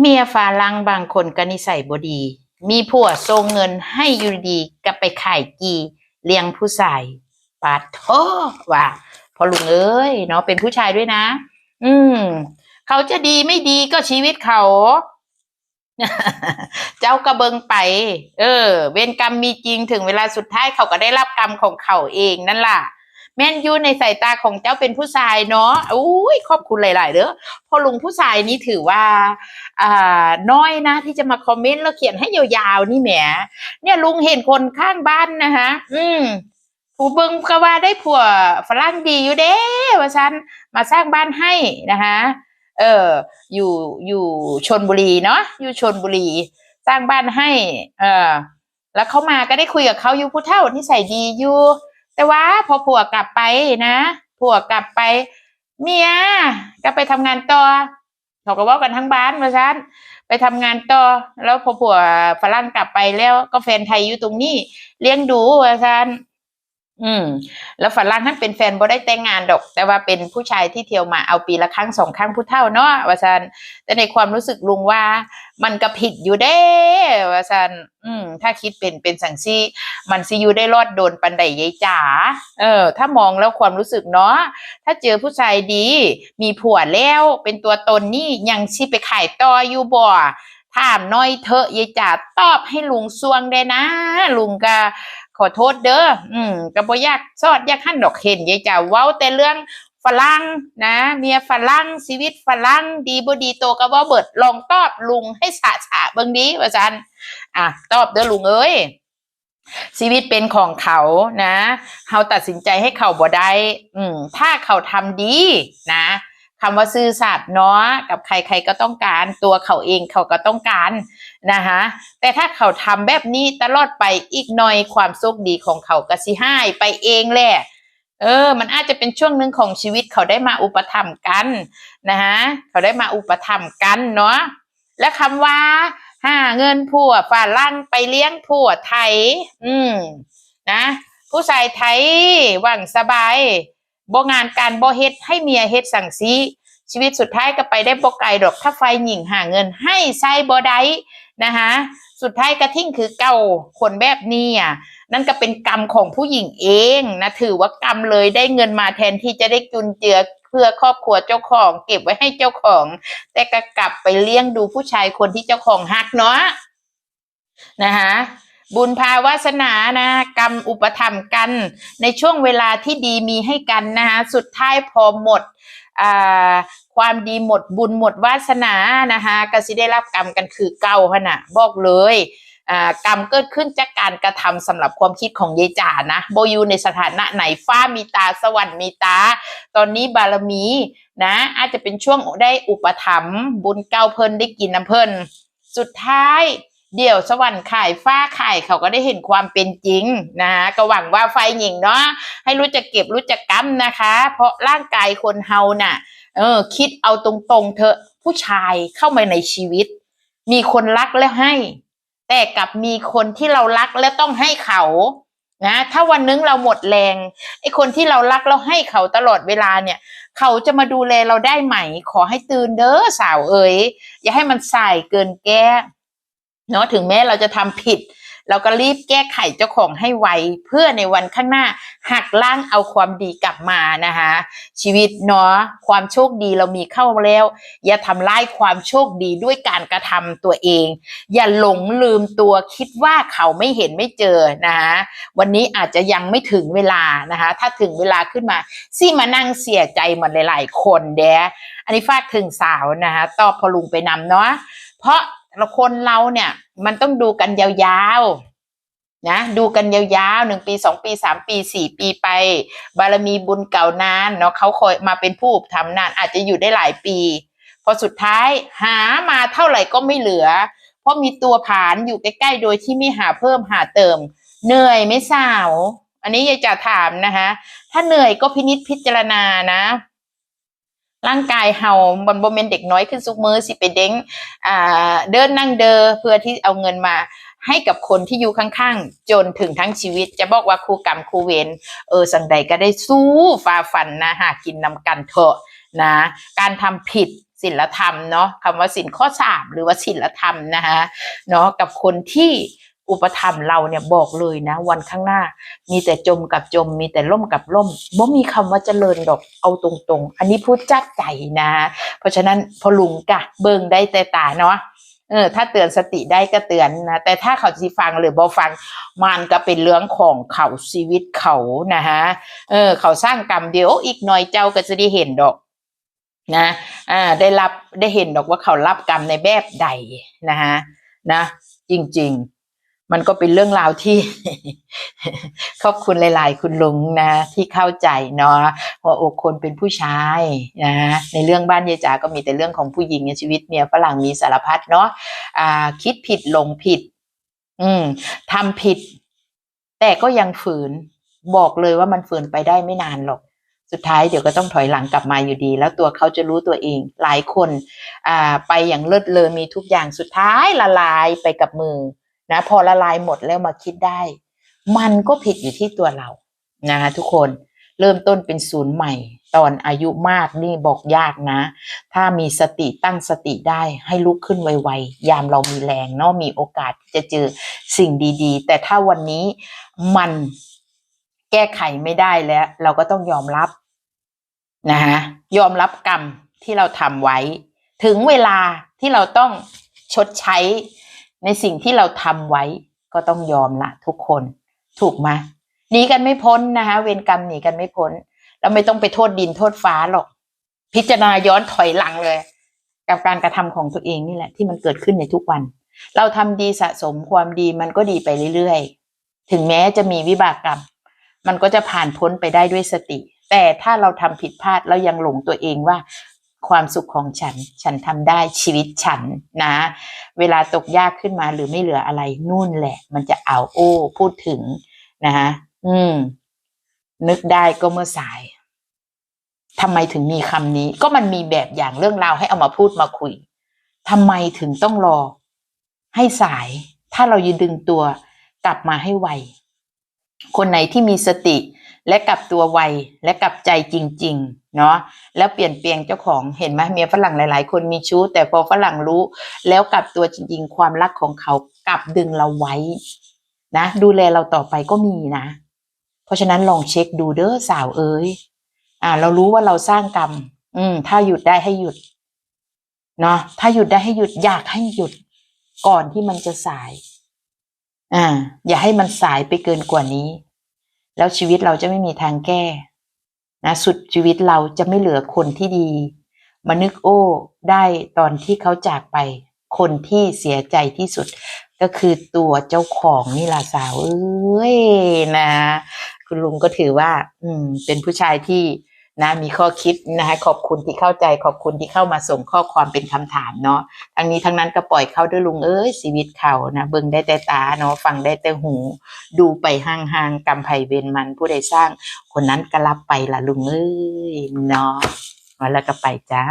เมียฝรั่งบางคนก็นิสัยบดี มีผัวส่งเงินให้อยู่ดีก็ไปขายกีเลี้ยงผู้ชายปาดโทว่าพอลุงเอ้ยเนาะเป็นผู้ชายด้วยนะ อืม เขาจะดีไม่ดีก็ชีวิตเขา เจ้ากระเบิงไป เออ เวรกรรมมีจริงถึงเวลาสุดท้ายเขาก็ได้รับกรรมของเขาเองนั่นล่ะ แม่นยูในสายตาของเจ้าเป็นผู้ชายเนาะอุ้ยขอบคุณหลาย ๆเด้อพอลุงผู้ชายนี่ถือว่าอ่าน้อยนะ ที่จะมาคอมเมนต์แล้วเขียนให้ยาวๆนี่แหมเนี่ยลุงเห็นคนข้างบ้านนะคะอืมผู้เบิงก็ว่าได้ผัวฝรั่งดีอยู่เด้ว่าฉันมาสร้างบ้านให้นะคะเออ อยู่อยู่ชนบุรีเนาะอยู่ชนบุรีสร้างบ้านให้ เออแล้วเขามาก็ได้คุยกับเขาอยู่ผู้เฒ่าที่ใส่ดีอยู่ แต่ว่าพอผัวกลับไปนะผัวกลับไปเมียก็ไปทำงานต่อเขาก็ว่ากันทั้งบ้านว่าฉันไปทำงานต่อ แล้วพอผัวฝรั่งกลับไปแล้วก็แฟนไทยอยู่ตรงนี้ เลี้ยงดูว่าฉัน อืม แล้วฝรั่งท่านเป็นแฟนบ่ได้แต่งงานดอก แต่ว่าเป็นผู้ชายที่เที่ยวมาเอาปีละครั้งสองครั้งผู้เฒ่าเนาะว่าซันแต่ในความรู้สึกลุงว่ามันก็ผิดอยู่เด้ว่าซันอืม ถ้าคิดเป็นเป็นสังซี่ มันสิอยู่ได้รอดโดนปันไดยายจ๋าเออ ถ้ามองแล้วความรู้สึกเนาะถ้าเจอผู้ชายดี มีผัวแล้วเป็นตัวตนนี่ยังสิไปขายต่ออยู่บ่ถามน้อยเถอะยายจ๋าตอบให้ลุงซวงได้นะ ลุงก็ ขอโทษเด้ออืมก็บ่อยากซอดอยากหั่นดอกเห็นยายจ๋าเว้าแต่เรื่องฝรั่งนะเมียฝรั่งชีวิตฝรั่งดีบ่ดีโตก็บ่าเบิดลองตอบลุงให้สะสะเบิ่งดีว่าซั่นอะตอบเด้อลุงเอ้ยชีวิตเป็นของเขานะเขาตัดสินใจให้เขาบ่ได้อืมถ้าเขาทำดีนะคำว่าซื่อสัตย์เนาะกับใครใครก็ต้องการตัวเขาเองเขาก็ต้องการ นะคะแต่ถ้าเขาทำแบบนี้ตลอดไปอีกหน่อยความโชคดีของเขาก็สิหายไปเองแหละเออ มันอาจจะเป็นช่วงหนึ่งของชีวิตเขาได้มาอุปถัมภ์กันนะฮะเขาได้มาอุปถัมภ์กันเนาะและคำว่าหาเงินผัวฝรั่งไปเลี้ยงผัวไทย อืมนะผู้ชายไทยหวังสบายบ่งานการบ่เฮ็ดให้เมียเฮ็ดสั่งซีชีวิตสุดท้ายก็ไปได้บ่ไกลดอกถ้าไฟหญิงหาเงินให้ใช้บ่ได้ นะคะสุดท้ายกระทิ้งคือเก่าคนแบบนี้อะนั่นก็เป็นกรรมของผู้หญิงเองนะถือว่ากรรมเลยได้เงินมาแทนที่จะได้จุนเจือเพื่อครอบครัวเจ้าของ เก็บไว้ให้เจ้าของ แต่ก็กลับไปเลี้ยงดูผู้ชายคนที่เจ้าของฮักเนาะนะคะ บุญภาวาสนานะ กรรมอุปถัมกัน ในช่วงเวลาที่ดีมีให้กันนะคะสุดท้ายพอหมดความดีหมดบุญหมดวาสนานะคะก็สิได้รับกรรมกันคือเก่าขนาดบอกเลยกรรมเกิดขึ้นจากการกระทำสำหรับความคิดของยายจ๋านะโบยูในสถานะไหนฟ้ามีตาสวรรค์มีตา ตอนนี้บารมีนะอาจจะเป็นช่วงได้อุปถัมภ์บุญเก่าเพิ่นได้กินน้ำเพิ่นสุดท้าย เดี๋ยวสวรรค์ขายฟ้าขายเขาก็ได้เห็นความเป็นจริงนะก็หวังว่าไฟหญิงเนาะให้รู้จักเก็บรู้จักกำนะคะ เพราะร่างกายคนเฮาน่ะ เออ คิดเอาตรงๆเถอะผู้ชายเข้ามาในชีวิต มีคนรักแล้วให้ แต่กับมีคนที่เรารักแล้วต้องให้เขานะถ้าวันนึงเราหมดแรงไอ้คนที่เรารักแล้วให้เขาตลอดเวลาเนี่ย เขาจะมาดูแลเราได้ไหม ขอให้ตื่นเด้อสาวเอ๋ยอย่าให้มันสายเกินแก้ เนาะถึงแม้เราจะทำผิด เราก็รีบแก้ไขเจ้าของให้ไวเพื่อในวันข้างหน้าหักล้างเอาความดีกลับมานะคะชีวิตเนาะความโชคดีเรามีเข้าแล้ว อย่าทำลายความโชคดีด้วยการกระทำตัวเอง อย่าหลงลืมตัวคิดว่าเขาไม่เห็นไม่เจอนะคะวันนี้อาจจะยังไม่ถึงเวลานะคะ ถ้าถึงเวลาขึ้นมาซี่มานั่งเสียใจเหมือนหลาย ๆ คนเด้อันนี้ฝากถึงสาวนะคะตอบพลุงไปนำเนาะเพราะ ละคนเราเนี่ย มันต้องดูกันยาวๆนะดูกันยาวๆหนึ่งปีสองปีสามปีสี่ปีไป บารมีบุญเก่านานเนาะเขาคอยมาเป็นผู้ทำนานอาจจะอยู่ได้หลายปี พอสุดท้ายหามาเท่าไหร่ก็ไม่เหลือ เพราะมีตัวผานอยู่ใกล้ๆ โดยที่ไม่หาเพิ่มหาเติม เหนื่อยไม่สาว อันนี้ยายจะถามนะคะถ้าเหนื่อยก็พินิจพิจารณานะ ร่างกายเฮาบนบนเป็นเด็กน้อยขึ้นสุกมือสิไปเด้งอ่าเดินนั่งเดอเพื่อที่เอาเงินมาให้กับคนที่อยู่ข้างๆ จนถึงทั้งชีวิต จะบอกว่าครูกรรมครูเวรเออสังใดก็ได้สู้ฝ่าฟันนะหากินนำกันเถอะนะ การทำผิดศีลธรรมเนาะคำว่าศีลข้อสามหรือว่าศีลธรรมนะคะเนาะกับคนที่ อุปถัมเราเนี่ยบอกเลยนะ วันข้างหน้า มีแต่จมกับจม มีแต่ล่มกับล่มบ่มีคำว่าเจริญดอกเอาตรงๆ อันนี้พูดจัดใจนะ เพราะฉะนั้นพอลุงกะเบิ่งได้แต่ตาเนาะเออถ้าเตือนสติได้ก็เตือนนะแต่ถ้าเขาสิฟังหรือบ่ฟังมันก็เป็นเรื่องของเขาชีวิตเขานะฮะเออ เขาสร้างกรรมเดียวอีกหน่อยเจ้าก็จะได้เห็นดอกนะอ่าได้รับได้เห็นดอกว่าเขารับกรรมในแบบใดนะฮะนะ จริง ๆ มันก็เป็นเรื่องราวที่ ขอบคุณหลาย ๆ คุณลุงนะ ที่เข้าใจเนาะหัวอกคนเป็นผู้ชายนะในเรื่องบ้านยายจ๋าก็มีแต่เรื่องของผู้หญิงในชีวิตเมียฝรั่งมีสารพัดเนาะอ่า คิดผิดหลงผิด อืมทำผิด แต่ก็ยังฝืน บอกเลยว่ามันฝืนไปได้ไม่นานหรอกสุดท้ายเดี๋ยวก็ต้องถอยหลังกลับมาอยู่ดี แล้วตัวเขาจะรู้ตัวเอง หลายคน อ่า ไปอย่างเลิศเลอมีทุกอย่างสุดท้ายละลายไปกับมือ นะพอละลายหมดแล้วมาคิดได้ มันก็ผิดอยู่ที่ตัวเรานะคะทุกคนเริ่มต้นเป็นศูนย์ใหม่ ตอนอายุมากนี่บอกยากนะ ถ้ามีสติตั้งสติได้ให้ลุกขึ้นไวๆ ยามเรามีแรงเนาะมีโอกาสจะเจอสิ่งดีๆ แต่ถ้าวันนี้มันแก้ไขไม่ได้แล้ว เราก็ต้องยอมรับนะคะยอมรับกรรมที่เราทำไว้ ถึงเวลาที่เราต้องชดใช้ ในสิ่งที่เราทำไว้ก็ต้องยอมละทุกคน ถูกไหมหนีกันไม่พ้นนะคะ เวรกรรมหนีกันไม่พ้นแล้วไม่ต้องไปโทษดินโทษฟ้าหรอก พิจารณาย้อนถอยหลังเลย กับการกระทำของตัวเองนี่แหละ ที่มันเกิดขึ้นในทุกวัน เราทำดีสะสมความดีมันก็ดีไปเรื่อยๆ ถึงแม้จะมีวิบากกรรม มันก็จะผ่านพ้นไปได้ด้วยสติ แต่ถ้าเราทำผิดพลาดแล้วยังหลงตัวเองว่า ความสุขของฉัน ฉันทำได้ชีวิตฉันนะ เวลาตกยากขึ้นมาหรือไม่เหลืออะไรนู่นแหละ มันจะเอาโอ้พูดถึงนะคะอืม นึกได้ก็เมื่อสายทำไมถึงมีคำนี้ ก็มันมีแบบอย่างเรื่องราวให้เอามาพูดมาคุยทำไมถึงต้องรอ ให้สาย ถ้าเรายืนดึงตัวกลับมาให้ไวคนไหนที่มีสติ และกลับตัวไวและกลับใจจริง ๆ เนาะแล้วเปลี่ยนเปลี่ยนเจ้าของเห็นไหมเมียฝรั่งหลาย ๆ คนมีชู้ แต่พอฝรั่งรู้ แล้วกลับตัวจริง ๆ ความรักของเขากลับดึงเราไว้ นะ ดูแลเราต่อไปก็มีนะ เพราะฉะนั้นลองเช็คดูเด้อสาวเอ้ยอ่า เรารู้ว่าเราสร้างกรรม อืม ถ้าหยุดได้ให้หยุดเนาะถ้าหยุดได้ให้หยุดอยากให้หยุดก่อนที่มันจะสาย อ่า อย่าให้มันสายไปเกินกว่านี้ แล้วชีวิตเราจะไม่มีทางแก้นะสุดชีวิตเราจะไม่เหลือคนที่ดี มานึกโอ้ ได้ตอนที่เขาจากไป คนที่เสียใจที่สุด ก็คือตัวเจ้าของนี่ล่ะสาวเอ้ยนะ คุณลุงก็ถือว่า อืม เป็นผู้ชายที่ นะมีข้อคิดนะคะขอบคุณที่เข้าใจขอบคุณที่เข้ามาส่งข้อความเป็นคำถามเนาะทั้งนี้ทั้งนั้นก็ปล่อยเข้าด้วยลุงเอ้ยชีวิตเขานะเบิ่งได้แต่ตาเนาะฟังได้แต่หู ดูไปห่างๆกำไพเวนมันผู้ใดสร้าง คนนั้นก็รับไปละลุงเอ้ยเนาะแล้วก็ไปจ้า